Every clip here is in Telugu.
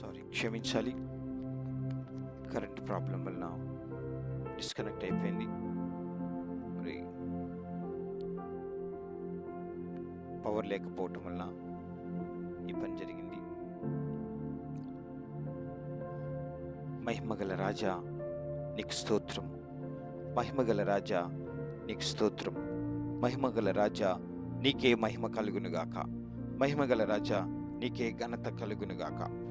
సారీ క్షమించాలి. కరెంట్ ప్రాబ్లం వలన డిస్కనెక్ట్ అయిపోయింది. మరి పవర్ లేకపోవటం వలన ఈ పని జరిగింది. మహిమగల రాజా నీకు స్తోత్రం. మహిమగల రాజా నీకు స్తోత్రం. మహిమగల రాజా నీకే మహిమ కలుగునుగాక. మహిమగల రాజా నీకే ఘనత కలుగునుగాక.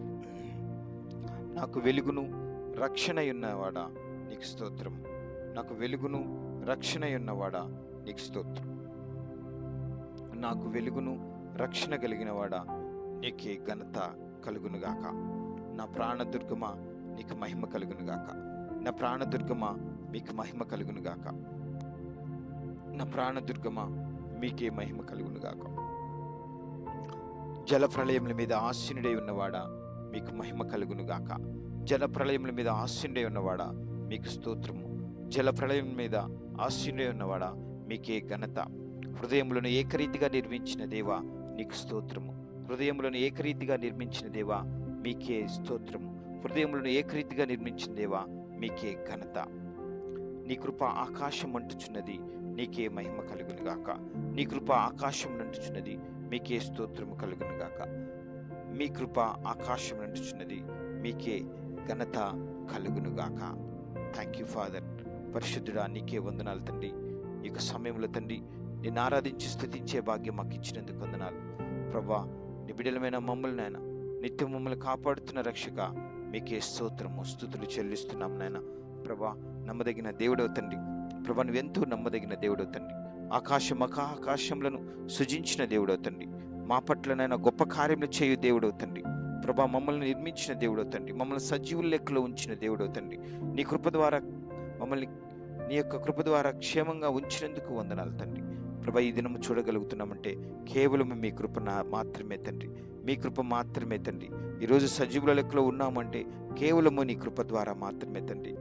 నాకు వెలుగును రక్షణయున్నవాడా నీకు స్తోత్రం. నాకు వెలుగును రక్షణయున్నవాడా నీకు స్తోత్రం. నాకు వెలుగును రక్షణ కలిగినవాడా నీకే ఘనత కలుగునుగాక. నా ప్రాణదుర్గమ నీకు మహిమ కలుగునుగాక. నా ప్రాణదుర్గమ మీకు మహిమ కలుగునుగాక. నా ప్రాణదుర్గమ మీకే మహిమ కలుగునుగాక. జల ప్రళయముల మీద ఆశీనుడై ఉన్నవాడా మీకు మహిమ కలుగునుగాక. జలప్రళయముల మీద ఆశీనుడై ఉన్నవాడా మీకు స్తోత్రము. జల ప్రళయం మీద ఆశీనుడై ఉన్నవాడా మీకే ఘనత. హృదయములను ఏకరీతిగా నిర్మించిన దేవా నీకు స్తోత్రము. హృదయములను ఏకరీతిగా నిర్మించిన దేవా మీకే స్తోత్రము. హృదయములను ఏకరీతిగా నిర్మించిన దేవా మీకే ఘనత. నీ కృప ఆకాశం అంటుచున్నది నీకే మహిమ కలుగునుగాక. నీ కృప ఆకాశం అంటుచున్నది మీకే స్తోత్రము కలుగునుగాక. మీ కృప ఆకాశం నడుచున్నది మీకే ఘనత కలుగునుగాక. థ్యాంక్ యూ ఫాదర్ పరిశుద్ధుడా నీకే వందనాలు తండ్రి. ఈ యొక్క సమయంలో తండ్రి నేను ఆరాధించి స్థుతించే భాగ్యం మాకు ఇచ్చినందుకు వందనాలు. ప్రభా నిబిడలమైన మమ్మల్ని నాయన నిత్యం మమ్మల్ని కాపాడుతున్న రక్షక మీకే స్తోత్రము స్థుతులు చెల్లిస్తున్నాం నాయన. ప్రభా నమ్మదగిన దేవుడవు తండ్రి. ప్రభా నువ్వెంతో నమ్మదగిన దేవుడవు తండ్రి. ఆకాశం ఆకాశంలను సృజించిన దేవుడవు తండ్రి. మా పట్లనైనా గొప్ప కార్యములు చేయు దేవుడు తండ్రి. ప్రభా మమ్మల్ని నిర్మించిన దేవుడు తండ్రి. మమ్మల్ని సజీవుల లెక్కలో ఉంచిన దేవుడు తండ్రి. నీ కృప ద్వారా మమ్మల్ని నీ యొక్క కృప ద్వారా క్షేమంగా ఉంచినందుకు వందనాలు తండ్రి. ప్రభా ఈ దినము చూడగలుగుతున్నామంటే కేవలం మీ కృప మాత్రమే తండ్రి. మీ కృప మాత్రమే తండ్రి. ఈరోజు సజీవుల లెక్కలో ఉన్నామంటే కేవలము నీ కృప ద్వారా మాత్రమే తండ్రి.